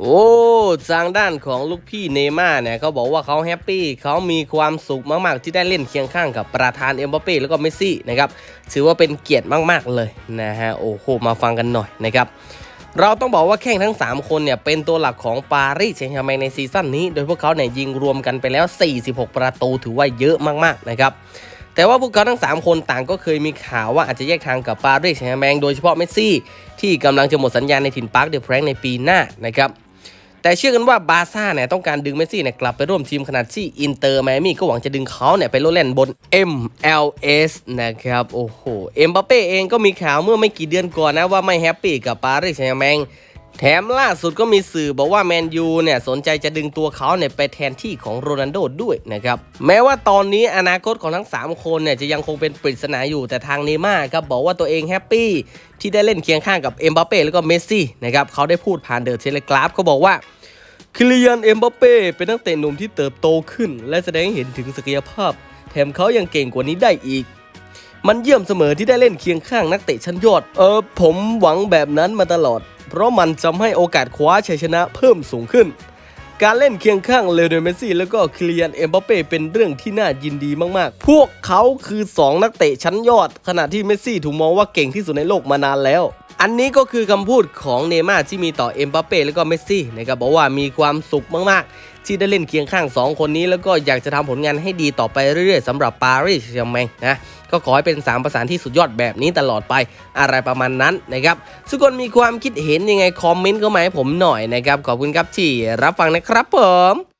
โอ้ทางด้านของลูกพี่เนย์ม่าเนี่ยเขาบอกว่าเขาแฮปปี้เขามีความสุขมากๆ ที่ได้เล่นเคียงข้างกับประธานเอ็มบัปเป้แล้วก็เมสซี่นะครับถือว่าเป็นเกียรติมากๆเลยนะฮะโอ้โหมาฟังกันหน่อยนะครับเราต้องบอกว่าแข่งทั้ง 3 คนเนี่ยเป็นตัวหลักของปารีสแซงต์แชร์แมงในซีซั่นนี้ โดยพวกเขาเนี่ยยิงรวมกันไปแล้ว 46 ประตูถือว่าเยอะมากๆนะครับ แต่ว่าพวกเขาทั้ง 3 คนต่างก็เคยมีข่าวว่าอาจจะแยกทางกับปารีสแซงต์แชร์แมงโดยเฉพาะเมสซี่ ที่กำลังจะหมดสัญญาในถิ่นปาร์คเดอะแพรงในปีหน้านะครับแต่เชื่อกันว่าบาร์ซ่าเนี่ยต้องการดึงเมสซี่เนี่ยกลับไปร่วมทีมขนาดที่อินเตอร์ไมอามี่ก็หวังจะดึงเขาเนี่ยไปโลดแล่นบน MLS นะครับโอ้โหเอ็มบัปเป้เองก็มีข่าวเมื่อไม่กี่เดือนก่อนนะว่าไม่แฮปปี้กับปารีสแซงต์แมง แถมล่าสุดก็มีสื่อบอกว่าแมนยูเนี่ยสนใจจะดึงตัวเขาเนี่ยไปแทนที่ของโรนัลโดด้วยนะครับ แม้ว่าตอนนี้อนาคตของทั้ง 3 คนเนี่ยจะยังคงเป็นปริศนาอยู่แต่ทางเนม่าครับบอกว่าตัวเองแฮปปี้ที่ได้เล่นเคียงข้างกับเอ็มบัปเป้แล้วก็เมสซี่นะครับเขาได้พูดผ่านเดอะเทเลกราฟเขาบอกว่าคิลิยันเอ็มบัปเป้เป็นนักเตะหนุ่มที่เติบโตขึ้น และแสดงให้เห็นถึงศักยภาพ แถมเขายังเก่งกว่านี้ได้อีกมันเยี่ยมเสมอที่ได้เล่นเคียงข้างนักเตะชั้นยอด เออผมหวังแบบนั้นมาตลอด เพราะมันทำให้โอกาสคว้าชัยชนะเพิ่มสูงขึ้น การเล่นเคียงข้างเลโอเนลเมสซี่แล้วก็คิลียนเอ็มบัปเป้เป็นเรื่องที่น่ายินดีมากๆ พวกเขาคือ 2 นักเตะชั้นยอด ขณะที่เมสซี่ถูกมองว่าเก่งที่สุดในโลกมานานแล้วอันนี้ก็คือคำพูดของเนย์ม่าร์ที่มีต่อเอ็มบัปเป้แล้วก็เมสซี่นะครับบอกว่ามีความสุขมากๆ ที่ได้เล่นเคียงข้าง 2 คนนี้ แล้วก็อยากจะทำผลงานให้ดีต่อไปเรื่อยๆสำหรับปารีสแซงแชร์แมงนะก็ขอให้เป็น 3 ประสานที่สุดยอดแบบนี้ตลอดไปอะไรประมาณนั้นนะครับทุกคนมีความคิดเห็นยังไงคอมเมนต์ก็มาให้ผมหน่อยนะครับขอบคุณครับที่รับฟังนะครับผม